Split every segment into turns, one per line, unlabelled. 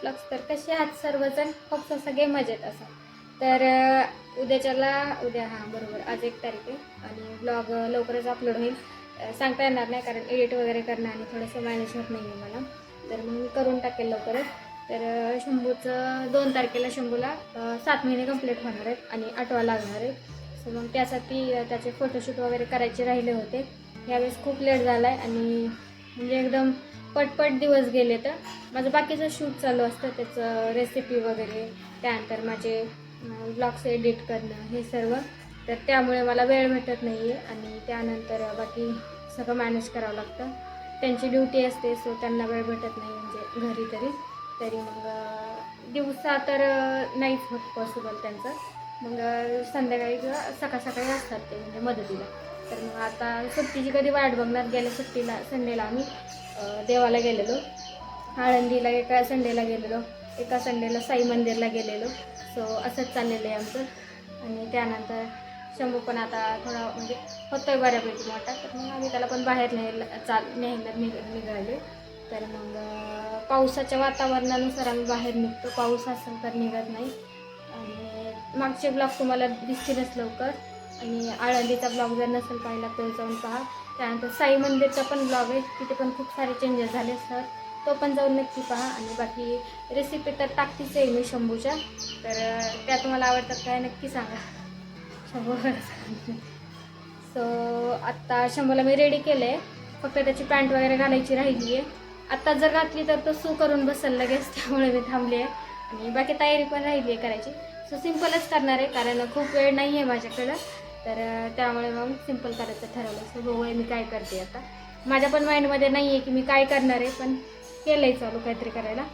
Blogs तर कसे आहात सर्वजण? खूप सगळे मजेत असा तर उद्याच्याला उद्या हां बरोबर आज एक तारीख आहे आणि ब्लॉग लवकरच अपलोड होईल. सांगता येणार नाही कारण एडिट वगैरे करणं आणि थोडंसं मॅनेज होत नाही आहे मला. तर मग मी करून टाकेल लवकरच. तर शंभूचं दोन तारखेला शंभूला सात महिने कंप्लीट होणार आहेत आणि आठवा लागणार आहे. सो मग त्यासाठी त्याचे फोटोशूट वगैरे करायचे राहिले होते. यावेळेस खूप लेट झाला आहे आणि म्हणजे एकदम पटपट दिवस गेले तर. माझं बाकीचं शूट चालू असतं त्याचं रेसिपी वगैरे त्यानंतर माझे ब्लॉग्स एडिट करणं हे सर्व. तर त्यामुळे मला वेळ भेटत नाही आहे आणि त्यानंतर बाकी सगळं मॅनेज करावं लागतं. त्यांची ड्युटी असते सो त्यांना वेळ भेटत नाही म्हणजे घरी तरी. तरी मग दिवसा तर नाहीच होत पॉसिबल त्यांचं. मग संध्याकाळी किंवा सकाळ सकाळी असतात ते म्हणजे मदतीला. तर मग आता सुट्टीची कधी वाट बघणार? गेल्या सुट्टीला संडेला आम्ही देवाला गेलेलो. आळंदीला एका संडेला गेलेलो. एका संडेला साई मंदिरला गेलेलो. सो असंच चाललेलं आहे आमचं. आणि त्यानंतर शंभू पण आता थोडा म्हणजे होतोय बऱ्यापैकी मोठा. तर मग आम्ही त्याला पण बाहेर न्यायला चाल न्यायला निघ निघाले तर मग पावसाच्या वातावरणानुसार आम्ही बाहेर निघतो. पाऊस असेल तर निघत नाही. आणि मागचे ब्लॉग तुम्हाला दिसतीलच लवकर. आणि आळंदीचा ब्लॉग जर नसेल पाहिला तर जाऊन पहा. त्यानंतर साई मंदिरचा पण ब्लॉग आहे. तिथे पण खूप सारे चेंजेस झाले सर तो पण जाऊन नक्की पहा. आणि बाकी रेसिपी तर टाकतीच आहे मी शंभूच्या. तर त्या तुम्हाला आवडतात काय नक्की सांगा. शंभू सो आत्ता शंभूला मी रेडी केलं आहे फक्त त्याची पॅन्ट वगैरे घालायची राहिली आहे. आत्ता जर घातली तर तो सू करून बसेल लगेच. त्यामुळे मी थांबली आहे. आणि बाकी तयारी पण राहिली आहे करायची. सो सिम्पलच करणार आहे कारण खूप वेळ नाही आहे माझ्याकडं. तर त्यामुळे मग सिंपल करायचं ठरवलं. सो बघूया मी काय करते आता? माझ्या पण माइंडमध्ये नाही आहे की मी काय करणार आहे पण केलं आहे चालू काहीतरी करायला.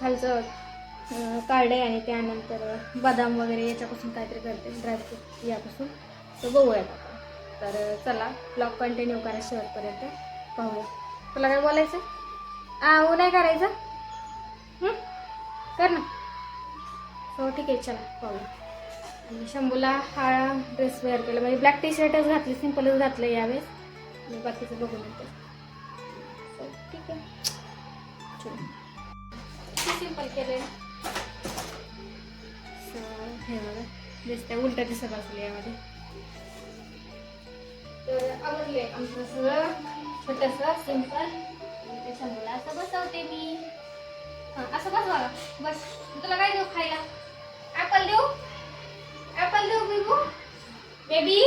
खालचं अं, आहे आणि त्यानंतर बदाम वगैरे याच्यापासून काहीतरी करते ड्रायफ्रूट यापासून. तर बघूयात तर चला ब्लॉग कंटिन्यू करा शेवटपर्यंत. पाहूया. तुला काय बोलायचं आ हो नाही करायचं? कर ना. हो ठीक आहे चला पाहूया. शंभूला हा ड्रेस वेअर केला. म्हणजे ब्लॅक टी शर्टच घातली सिम्पलच घातलं यावेळेस. आणि बाकीचं बघून येतं. ठीक आहे. सिंपल केले सो हे बघा. दिसतंय उलट दिसत असेल यामध्ये. तर आवडले आमचं सगळं. छोटंसं सिंपल ते शंभूला असं बसवते मी. हां असं बसवा. बघा बस. तुला काय देऊ खायला? ॲपल देऊ? बेबी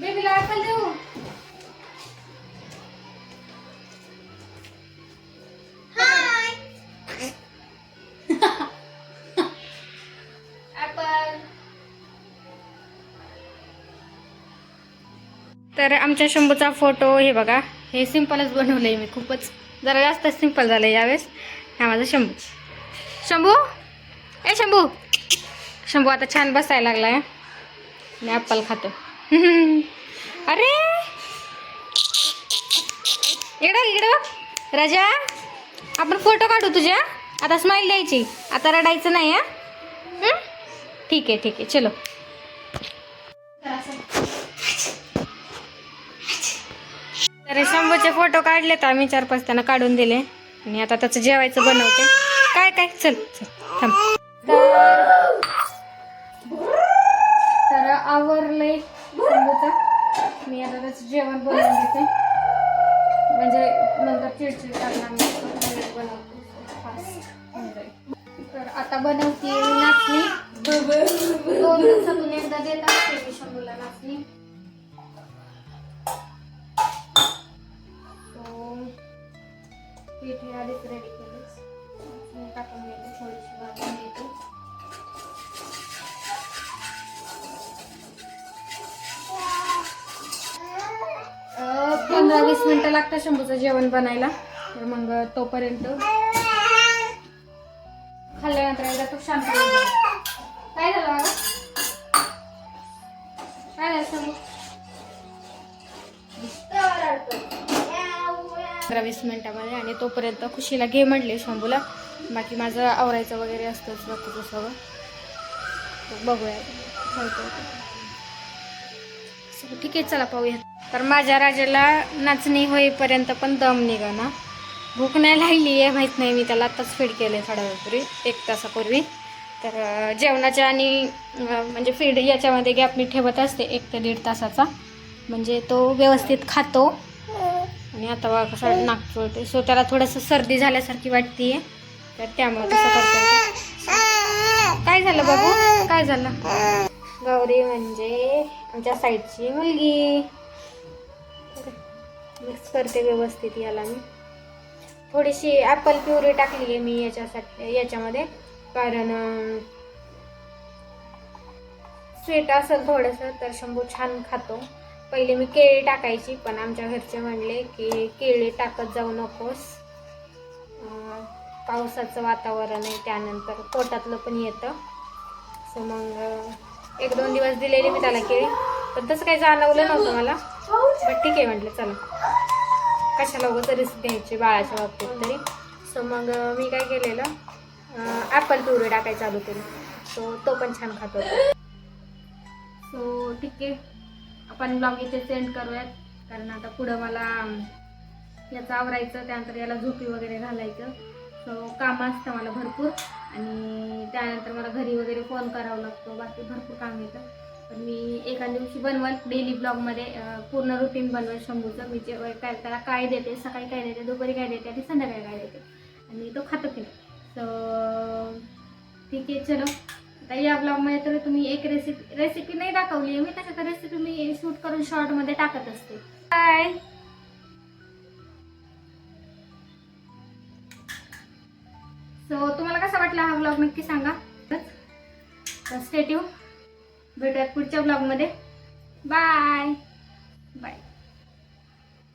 बेबीला ॲपल देऊ? तर आमच्या शंभूचा फोटो हे बघा हे सिम्पलच बनवलं आहे मी खूपच. जरा जास्त सिंपल झालं आहे यावेळेस. हा माझा शंभू. शंभू? ए शंभू. शंभू आता छान बसायला लागला आहे मी ॲप्पल खातो. अरे! इकडं इकडं राजा आपण फोटो काढू तुझ्या. आता स्माईल द्यायची. आता रडायचं नाही हा? ठीक आहे ठीक आहे. चलो. तर शंभूचे फोटो काढले तर आम्ही. चार पाच त्यांना काढून दिले. आणि आता त्याचं जेवायचं बनवते. काय काय? चल चल. थांब. आता बनवते नाचणी. दोन दिवसातून एकदा देत असते मी शंभूला नाचणी. पीठ आधीच रेडी टाकून घेते थोडीशी भाजून घेते पंधरा वीस मिनिटं लागतात शंभूचं जेवण बनायला. तर मग तोपर्यंत खाल्ल्यानंतर एकदा तो शांत काय झालं काय झालं पंधरा वीस मिनिटामध्ये आणि तोपर्यंत खुशीला घे म्हटले शंभूला. बाकी माझं आवरायचं वगैरे असतंच बाकीचं सगळं. बघूया. ठीक आहे चला पाहूया. तर माझ्या राजाला नाचणी होईपर्यंत पण दम निघा ना भूक नाही लागली आहे माहीत नाही मी त्याला आत्ताच फीड केलं आहे थोड्या वेळपूर्वी एक तासापूर्वी. तर जेवणाच्या आणि म्हणजे फीड याच्यामध्ये गॅप मी ठेवत असते एक ते दीड तासाचा. म्हणजे तो व्यवस्थित खातो. आणि आता बघा कसं नाक चोळते सो त्याला थोडंसं सर्दी झाल्यासारखी वाटते तर त्यामुळे तसं करतो काय झालं बाबू? काय झालं? गौरी म्हणजे आमच्या साईडची मुलगी. मिक्स करते व्यवस्थित याला मी. थोडीशी ॲपल प्युरी टाकली आहे मी याच्यासाठी याच्यामध्ये. कारण स्वीट असेल थोडंसं तर शंभू छान खातो. पहिले मी केळी टाकायची पण आमच्या घरचे म्हणले की केळी टाकत जाऊ नकोस. पावसाचं वातावरण आहे त्यानंतर पोटातलं पण येतं. सो मग एक दोन दिवस दिलेली मी त्याला केळी. पण तसं काही जाणवलं नव्हतं मला. बट ठीक आहे म्हटलं चला. कशाला उगाच रिस्क घ्यायची बाळाच्या बाबतीत तरी. सो मग मी काय केलेलं? ॲपल प्युरी टाकायचं चालू केली सो तो पण छान खातो. सो ठीक आहे. आपण ब्लॉग इथे सेंड करूयात. कारण आता पुढं मला याचं आवरायचं त्यानंतर याला झोपी वगैरे घालायचं. सो काम असतं मला भरपूर. आणि त्यानंतर मला घरी वगैरे फोन करावा लागतो. बाकी भरपूर काम येतं पण मी एका दिवशी बनवल डेली ब्लॉगमध्ये पूर्ण रुटीन बनवेल शंभूचं. मी जे काय त्याला काय देते सकाळी काय देते दुपारी काय देते आणि संध्याकाळी काय देते. आणि तो खातो की नाही. ठीक आहे चलो. आता या ब्लॉगमध्ये तर तुम्ही एक रेसिपी रेसिपी नाही दाखवली आहे मी त्याच्यात रेसिपी मी शूट करून शॉर्टमध्ये टाकत असते. बाय सो तुम्हाला कसा वाटला हा ब्लॉग नक्की सांगा. तर स्टेट्यू भेटूयात पुढच्या ब्लॉगमध्ये बाय बाय